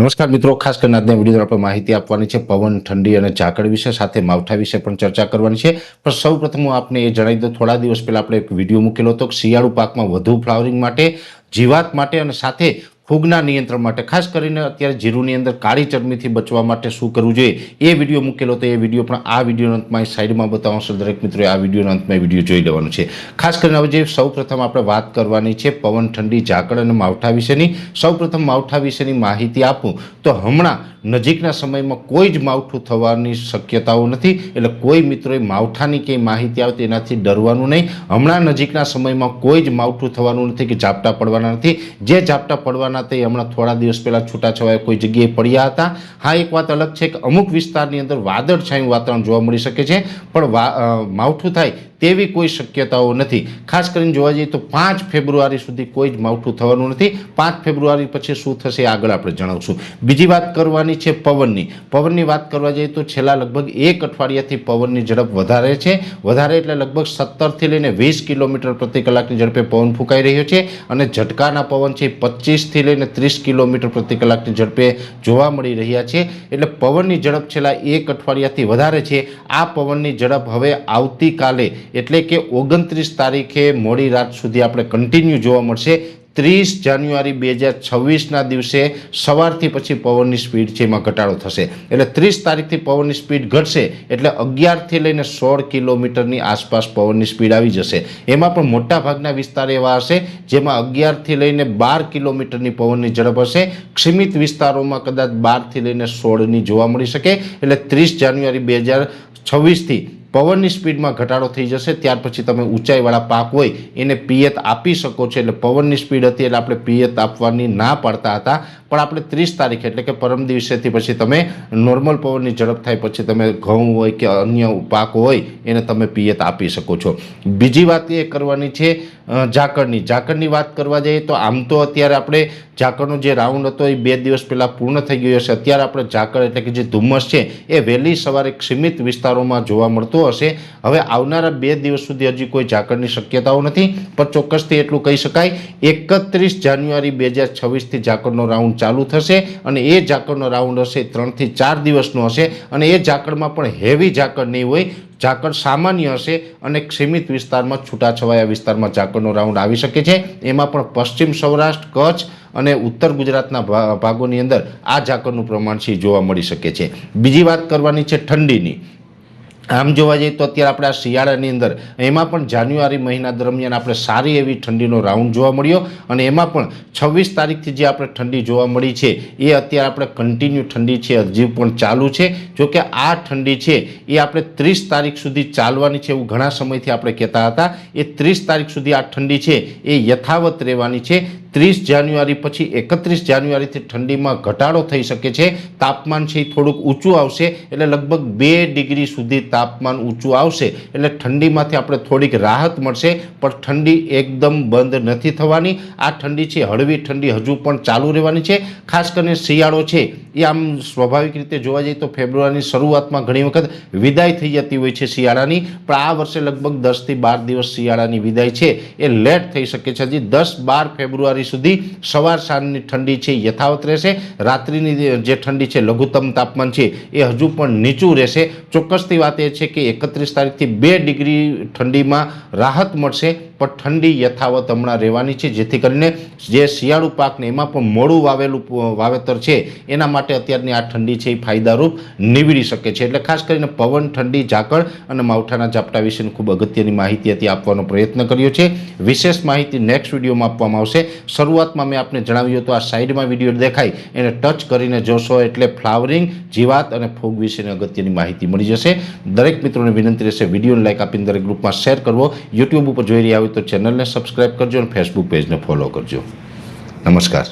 નમસ્કાર મિત્રો, ખાસ કરીને આજના વીડિયો આપણે માહિતી આપવાની છે પવન, ઠંડી અને ઝાકળ વિશે, સાથે માવઠા વિશે પણ ચર્ચા કરવાની છે. પણ સૌ પ્રથમ હું આપને એ જણાવી દઉં, થોડા દિવસ પહેલા આપણે એક વીડિયો મૂકેલો હતો કે શિયાળુ પાકમાં વધુ ફ્લાવરિંગ માટે, જીવાત માટે અને સાથે ફૂગના નિયંત્રણ માટે. ખાસ કરીને અત્યારે જીરુની અંદર કાળી ચરમીથી બચવા માટે શું કરવું જોઈએ? એ વીડિયો મૂકેલો તો એ વીડિયો પણ આ વિડીયોના અંતમાં સાઈડમાં બતાવશે દરેક મિત્રોએ આ વિડીયોના અંતમાં વીડિયો જોઈ લેવાનો છે. ખાસ કરીને હવે જે સૌપ્રથમ આપણે વાત કરવાની છે, પવન, ઠંડી, ઝાકળ અને માવઠા વિશેની. સૌપ્રથમ માવઠા વિશેની માહિતી આપું તો હમણાં નજીકના સમયમાં કોઈ જ માવઠું થવાની શક્યતાઓ નથી. એટલે કોઈ મિત્રોએ માવઠાની કંઈ માહિતી આવે તેનાથી ડરવાનું નહીં. હમણાં નજીકના સમયમાં કોઈ જ માવઠું થવાનું નથી કે ઝાપટા પડવાના નથી. જે ઝાપટા પડવાના તે હમણાં થોડા દિવસ પહેલાં છૂટાછવાયા કોઈ જગ્યાએ પડ્યા હતા. હા, એક વાત અલગ છે કે અમુક વિસ્તારની અંદર વાદળછાયું વાતાવરણ જોવા મળી શકે છે. પણ માવઠું થાય તેવી કોઈ શક્યતાઓ નથી. ખાસ કરીને જોવા જઈએ તો પાંચ ફેબ્રુઆરી સુધી કોઈ જ માવઠું થવાનું નથી. પાંચ ફેબ્રુઆરી પછી શું થશે આગળ આપણે જણાવશું. બીજી વાત કરવાની છે પવનની. પવનની વાત કરવા જઈએ તો છેલ્લા લગભગ એક અઠવાડિયાથી પવનની ઝડપ વધારે છે. વધારે એટલે લગભગ સત્તરથી લઈને વીસ કિલોમીટર પ્રતિ કલાકની ઝડપે પવન ફૂંકાઈ રહ્યો છે અને ઝટકાના પવન છે પચીસથી લઈને ત્રીસ કિલોમીટર પ્રતિ કલાકની ઝડપે જોવા મળી રહ્યા છે. એટલે પવનની ઝડપ છેલ્લા એક અઠવાડિયાથી વધારે છે. આ પવનની ઝડપ હવે આવતીકાલે એટલે કે ઓગણત્રીસ તારીખે મોડી રાત સુધી આપણે કન્ટિન્યુ જોવા મળશે. ત્રીસ જાન્યુઆરી બે હજાર છવ્વીસના દિવસે સવારથી પછી પવનની સ્પીડ છે એમાં ઘટાડો થશે. એટલે ત્રીસ તારીખથી પવનની સ્પીડ ઘટશે એટલે અગિયારથી લઈને સોળ કિલોમીટરની આસપાસ પવનની સ્પીડ આવી જશે. એમાં પણ મોટા ભાગના વિસ્તાર એવા હશે જેમાં અગિયારથી લઈને બાર કિલોમીટરની પવનની ઝડપ હશે. સીમિત વિસ્તારોમાં કદાચ બારથી લઈને સોળની જોવા મળી શકે. એટલે ત્રીસ જાન્યુઆરી બે હજાર છવ્વીસથી પવનની સ્પીડમાં ઘટાડો થઈ જશે, ત્યાર પછી તમે ઊંચાઈવાળા પાક હોય એને પિયત આપી શકો છો. એટલે પવનની સ્પીડ હતી એટલે આપણે પિયત આપવાની ના પાડતા હતા. પણ આપણે ત્રીસ તારીખે, એટલે કે પરમ દિવસેથી પછી તમે નોર્મલ પવનની ઝડપ થાય પછી તમે ઘઉં હોય કે અન્ય પાક હોય, એને તમે પિયત આપી શકો છો. બીજી વાત એ કરવાની છે ઝાકળની. ઝાકળની વાત કરવા જઈએ તો આમ તો અત્યારે આપણે ઝાકળનો જે રાઉન્ડ હતો એ બે દિવસ પહેલાં પૂર્ણ થઈ ગયો હશે. અત્યારે આપણે ઝાકળ એટલે કે જે ધુમ્મસ છે, એ વહેલી સવારે સીમિત વિસ્તારોમાં જોવા મળતો હશે. હવે આવનારા બે દિવસ સુધી હજી કોઈ ઝાકળની શક્યતાઓ નથી, પણ ચોક્કસથી એટલું કહી શકાય, એકત્રીસ જાન્યુઆરી બે હજાર છવ્વીસથી ઝાકળનો રાઉન્ડ ચાલુ થશે અને એ ઝાકળનો રાઉન્ડ હશે ત્રણથી ચાર દિવસનો હશે અને એ ઝાકળમાં પણ હેવી ઝાકળ નહીં હોય. ઝાકળ સામાન્ય હશે અને સીમિત વિસ્તારમાં છૂટાછવાયા વિસ્તારમાં ઝાકળનો રાઉન્ડ આવી શકે છે. એમાં પણ પશ્ચિમ સૌરાષ્ટ્ર, કચ્છ અને ઉત્તર ગુજરાતના ભાગોની અંદર આ ઝાકળનું પ્રમાણ છે જોવા મળી શકે છે. બીજી વાત કરવાની છે ઠંડીની. આમ જોવા જઈએ તો અત્યારે આપણે આ શિયાળાની અંદર, એમાં પણ જાન્યુઆરી મહિના દરમિયાન આપણે સારી એવી ઠંડીનો રાઉન્ડ જોવા મળ્યો અને એમાં પણ છવ્વીસ તારીખથી જે આપણે ઠંડી જોવા મળી છે, એ અત્યારે આપણે કન્ટિન્યુ ઠંડી છે, હજી પણ ચાલુ છે. જો કે આ ઠંડી છે, એ આપણે ત્રીસ તારીખ સુધી ચાલવાની છે એવું ઘણા સમયથી આપણે કહેતા હતા. એ ત્રીસ તારીખ સુધી આ ઠંડી છે, એ યથાવત રહેવાની છે. ત્રીસ જાન્યુઆરી પછી એકત્રીસ જાન્યુઆરીથી ઠંડીમાં ઘટાડો થઈ શકે છે. તાપમાન છે એ થોડુંક ઊંચું આવશે એટલે લગભગ બે ડિગ્રી સુધી તાપમાન ઊંચું આવશે એટલે ઠંડીમાંથી આપણે થોડીક રાહત મળશે, પણ ઠંડી એકદમ બંધ નથી થવાની. આ ઠંડી છે, હળવી ઠંડી હજુ પણ ચાલુ રહેવાની છે. ખાસ કરીને શિયાળો છે એ આમ સ્વાભાવિક રીતે જોવા જઈએ તો ફેબ્રુઆરીની શરૂઆતમાં ઘણી વખત વિદાય થઈ જતી હોય છે શિયાળાની. પણ આ વર્ષે લગભગ દસથી બાર દિવસ શિયાળાની વિદાય છે. એ લેટ થઈ શકે છે હજી દસ બાર ફેબ્રુઆરી સુધી સવાર સાંજની ઠંડી છે, યથાવત રહેશે. રાત્રિની જે ઠંડી છે, લઘુત્તમ તાપમાન છે, એ હજુ પણ નીચું રહેશે. ચોક્કસથી વાત એ છે કે એકત્રીસ તારીખથી બે ડિગ્રી ઠંડીમાં રાહત મળશે, પણ ઠંડી યથાવત હમણાં રહેવાની છે, જેથી કરીને જે શિયાળુ પાકને એમાં પણ મોડું વાવેલું વાવેતર છે, એના માટે અત્યારની આ ઠંડી છે એ ફાયદારૂપ નીવડી શકે છે. એટલે ખાસ કરીને પવન, ઠંડી, ઝાકળ અને માવઠાના ઝાપટા વિશેની ખૂબ અગત્યની માહિતી હતી, આપવાનો પ્રયત્ન કર્યો છે. વિશેષ માહિતી નેક્સ્ટ વિડીયોમાં આપવામાં આવશે. શરૂઆતમાં મેં આપને જણાવ્યું હતું, આ સાઈડમાં વીડિયો દેખાય, એને ટચ કરીને જોશો એટલે ફ્લાવરિંગ, જીવાત અને ફૂગ વિશેની અગત્યની માહિતી મળી જશે. દરેક મિત્રોને વિનંતી રહેશે, વિડીયોને લાઈક આપીને દરેક ગ્રુપમાં શેર કરવો. યુટ્યુબ ઉપર જોઈ રહ્યા હોય તો ચેનલને સબસ્ક્રાઇબ કરજો અને ફેસબુક પેજને ફોલો કરજો. નમસ્કાર